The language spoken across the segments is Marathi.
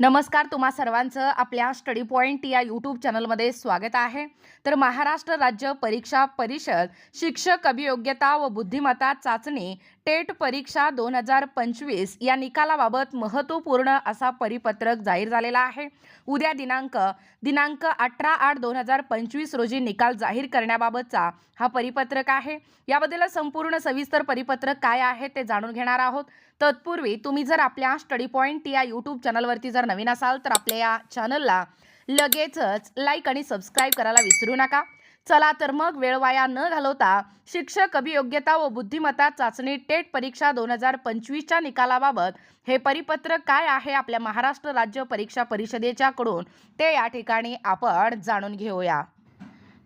नमस्कार तुम्हा सर्वांचं आपल्या स्टडी पॉईंट या यूट्यूब चॅनलमध्ये स्वागत आहे. तर महाराष्ट्र राज्य परीक्षा परिषद शिक्षक अभियोग्यता व बुद्धिमत्ता चाचणी टेट परीक्षा दोन हजार पंचवीस या निकालाबाबत महत्त्वपूर्ण असा परिपत्रक जाहीर झालेला आहे. उद्या दिनांक दिनांक अठरा आठ दोन हजार पंचवीस रोजी निकाल जाहीर करण्याबाबतचा हा परिपत्रक आहे. याबद्दल संपूर्ण सविस्तर परिपत्रक काय आहे ते जाणून घेणार आहोत. तत्पूर्वी तुम्ही जर आपल्या स्टडी पॉईंट या यूट्यूब चॅनलवरती जर नवीन असाल तर आपल्या या चॅनलला लगेचच लाईक आणि सबस्क्राईब करायला विसरू नका. चला तर मग वेळ वाया न घालवता शिक्षक अभियोग्यता व बुद्धिमत्ता चाचणी टेट परीक्षा दोन हजार पंचवीसच्या निकालाबाबत हे परिपत्रक काय आहे आपल्या महाराष्ट्र राज्य परीक्षा परिषदेच्याकडून ते या ठिकाणी आपण जाणून घेऊया.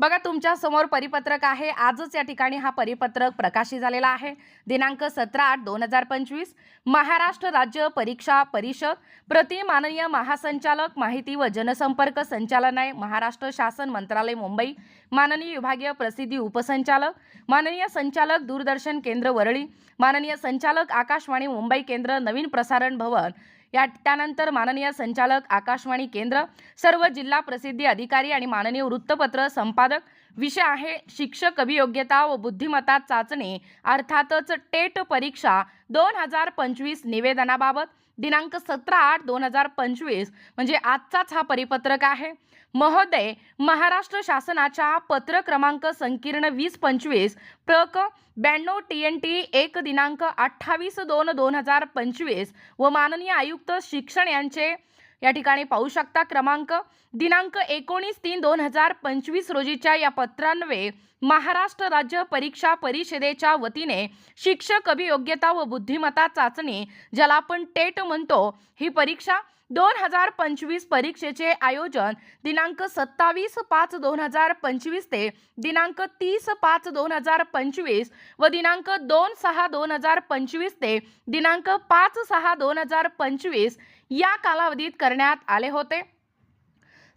बघा तुमच्यासमोर परिपत्रक आहे. आजच या ठिकाणी हा परिपत्रक प्रकाशित झालेला आहे. दिनांक सतरा आठ दोन हजार पंचवीस महाराष्ट्र राज्य परीक्षा परिषद. प्रति माननीय महासंचालक माहिती व जनसंपर्क संचालनालय महाराष्ट्र शासन मंत्रालय मुंबई. माननीय विभागीय प्रसिद्धी उपसंचालक माननीय संचालक दूरदर्शन केंद्र वरळी माननीय संचालक आकाशवाणी मुंबई केंद्र नवीन प्रसारण भवन या त्यानंतर माननीय संचालक आकाशवाणी केंद्र सर्व जिल्हा प्रसिद्धी अधिकारी आणि माननीय वृत्तपत्र संपादक विषय आहे शिक्षक अभियोग्यता व बुद्धिमत्ता चाचणी अर्थातच टेट परीक्षा दोन हजार पंचवीस निवेदनाबाबत दिनांक सतरा आठ दोन हजार पंचवीस. म्हणजे आजचाच हा परिपत्रक आहे. महोदय महाराष्ट्र शासनाच्या पत्र क्रमांक संकीर्ण वीस पंचवीस प्रक ब्याण्णव टी एन टी एक दिनांक अठ्ठावीस दोन दोन हजार पंचवीस व माननीय आयुक्त शिक्षण यांचे या ठिकाणी पाहू शकता क्रमांक दिनांक एकोणीस तीन दोन हजार पंचवीस रोजीच्या या पत्रान्वये महाराष्ट्र राज्य परीक्षा परिषदेच्या वतीने शिक्षक अभियोग्यता व बुद्धिमत्ता चाचणी ज्याला आपण टेट म्हणतो ही परीक्षा दोन हजार पंचवीस परीक्षेचे आयोजन दिनांक सत्तावीस पाच दोन हजार पंचवीस ते दिनांक तीस पाच दोन हजार पंचवीस व दिनांक दोन सहा दोन हजार पंचवीस ते दिनांक पाच सहा दोन हजार पंचवीस या कालावधीत करण्यात आले होते.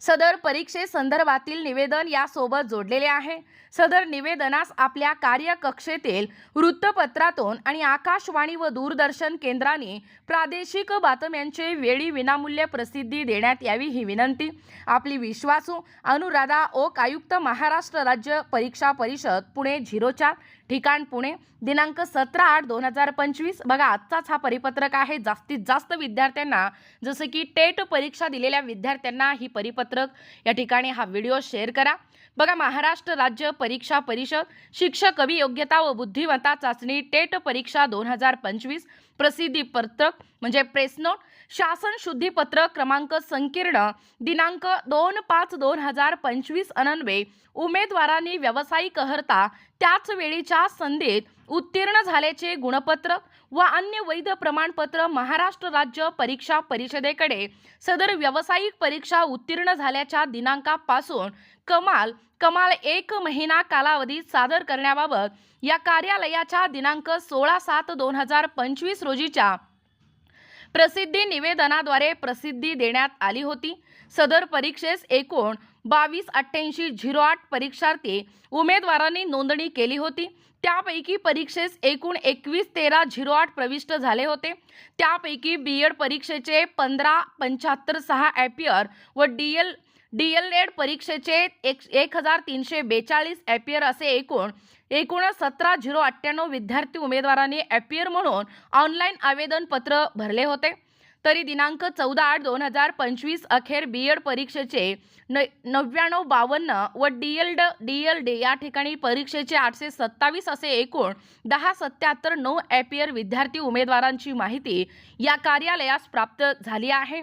सदर परीक्षेसंदर्भातील निवेदन यासोबत जोडलेले आहे. सदर निवेदनास आपल्या कार्यकक्षेतील वृत्तपत्रातून आणि आकाशवाणी व दूरदर्शन केंद्राने प्रादेशिक बातम्यांचे वेळी विनामूल्य प्रसिद्धी देण्यात यावी ही विनंती. आपली विश्वासू अनुराधा ओक आयुक्त महाराष्ट्र राज्य परीक्षा परिषद पुणे झिरो चार ठिकाण पुणे दिनांक सतरा आठ दोन हजार पंचवीस. बघा आजचाच हा परिपत्रक आहे. जास्तीत जास्त विद्यार्थ्यांना जसं की टेट परीक्षा दिलेल्या विद्यार्थ्यांना ही परिपत्रक या ठिकाणी हा व्हिडिओ शेअर करा. बघा महाराष्ट्र राज्य परीक्षा परिषद शिक्षक अभियोग्यता व बुद्धिमत्ता चाचणी टेट परीक्षा दोन हजार पंचवीस प्रसिद्धी पत्रक म्हणजे प्रेस नोट शासन शुद्धीपत्रक क्रमांक संकीर्ण दिनांक दोन पाच दोन हजार पंचवीस अनन्वे उमेदवारांनी व्यावसायिक अर्हता त्याच वेळीच्या संधीत उत्तीर्ण झाल्याचे गुणपत्र व अन्य वैध प्रमाणपत्र महाराष्ट्र राज्य परीक्षा परिषदेकडे. सदर व्यावसायिक परीक्षा उत्तीर्ण झाल्याच्या दिनांकापासून कमाल कमाल एक महिना कालावधीत सादर करण्याबाबत या कार्यालयाच्या दिनांक सोळा सात दोन हजार पंचवीस रोजीच्या प्रसिद्धी निवेदनाद्वारे प्रसिद्धी देण्यात आली होती. सदर परीक्षेस एकूण बावीस अठ्ठ्याऐंशी झिरो आठ परीक्षार्थी उमेदवारांनी नोंदणी केली होती. त्यापैकी परीक्षेस एकूण एकवीस तेरा झिरो आठ प्रविष्ट झाले होते. त्यापैकी बी एड परीक्षेचे पंधरा पंच्याहत्तर सहा ॲपियर व D L D L Ed परीक्षेचे एक एक हजार तीनशे बेचाळीस ॲपियर असे एकूण एकूण सतरा झिरो अठ्ठ्याण्णव विद्यार्थी उमेदवारांनी ॲपियर म्हणून ऑनलाईन आवेदनपत्र भरले होते. तरी दिनांक चौदा आठ दोन हजार पंचवीस अखेर बी एड परीक्षेचे न नव्याण्णव बावन्न व डी एल ड डी एल डी या ठिकाणी परीक्षेचे आठशे सत्तावीस असे एकूण दहा सत्याहत्तर नऊ ॲपियर विद्यार्थी उमेदवारांची माहिती या कार्यालयास प्राप्त झाली आहे.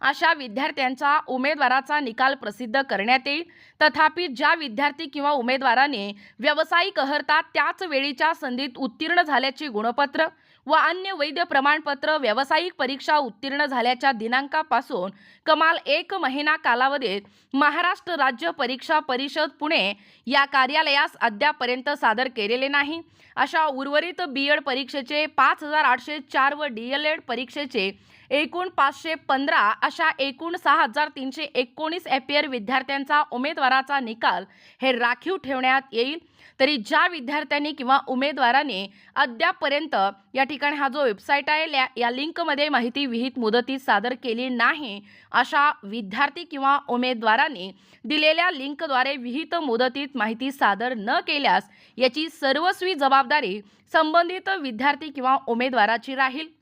अशा विद्यार्थ्यांचा उमेदवाराचा निकाल प्रसिद्ध करण्यात येईल. तथापि ज्या विद्यार्थी किंवा उमेदवाराने व्यावसायिक अर्हता त्याच वेळीच्या संधीत उत्तीर्ण झाल्याचे गुणपत्र व अन्य वैध प्रमाणपत्र व्यावसायिक परीक्षा उत्तीर्ण झाल्याच्या दिनांकापासून कमाल एक महिना कालावधीत महाराष्ट्र राज्य परीक्षा परिषद पुणे या कार्यालयास अद्यापर्यंत सादर केलेले नाही. अशा उर्वरित बी एड परीक्षेचे पाच हजार आठशे चार व डी एल एड परीक्षेचे एकूण पाचशे पंधरा अशा एकूण सहा हजार तीनशे एकोणीस एपियर विद्यार्थ्यांचा उमेदवाराचा निकाल हे राखीव ठेवण्यात येईल. तरी ज्या विद्यार्थ्यांनी किंवा उमेदवाराने अद्यापपर्यंत या ठिकाणी हा जो वेबसाईट आहे या- या लिंकमध्ये माहिती विहित मुदतीत सादर केली नाही अशा विद्यार्थी किंवा उमेदवारांनी दिलेल्या लिंकद्वारे विहित मुदतीत माहिती सादर न केल्यास याची सर्वस्वी जबाबदारी संबंधित विद्यार्थी किंवा उमेदवाराची राहील.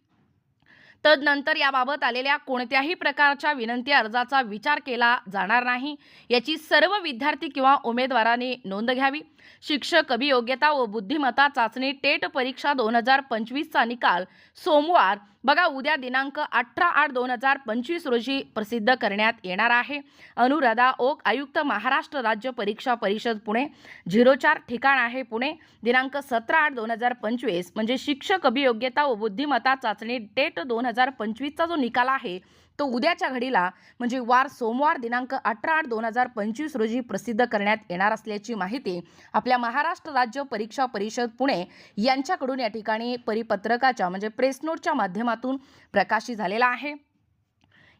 तदनंतर याबाबत आलेल्या कोणत्याही प्रकारच्या विनंती अर्जाचा विचार केला जाणार नाही. याची सर्व विद्यार्थी किंवा उमेदवारांनी नोंद घ्यावी. शिक्षक अभियोग्यता व बुद्धिमत्ता चाचणी टेट परीक्षा दोन हजार पंचवीसचा निकाल सोमवार बघा उद्या दिनांक अठरा आठ दोन हजार पंचवीस रोजी प्रसिद्ध करण्यात येणार आहे. अनुराधा ओक आयुक्त महाराष्ट्र राज्य परीक्षा परिषद पुणे. झिरो चार ठिकाण आहे पुणे. दिनांक सतरा आठ दोन हजार पंचवीस म्हणजे शिक्षक अभियोग्यता व बुद्धिमत्ता चाचणी टेट दोन हजार पंचवीसचा जो निकाल आहे तो उद्याच्या घडीला म्हणजे वार सोमवार दिनांक अठरा आठ दोन हजार पंचवीस रोजी प्रसिद्ध करण्यात येणार असल्याची माहिती आपल्या महाराष्ट्र राज्य परीक्षा परिषद पुणे यांच्याकडून या ठिकाणी परिपत्रकाच्या म्हणजे प्रेसनोटच्या माध्यमातून प्रकाशित झालेला आहे.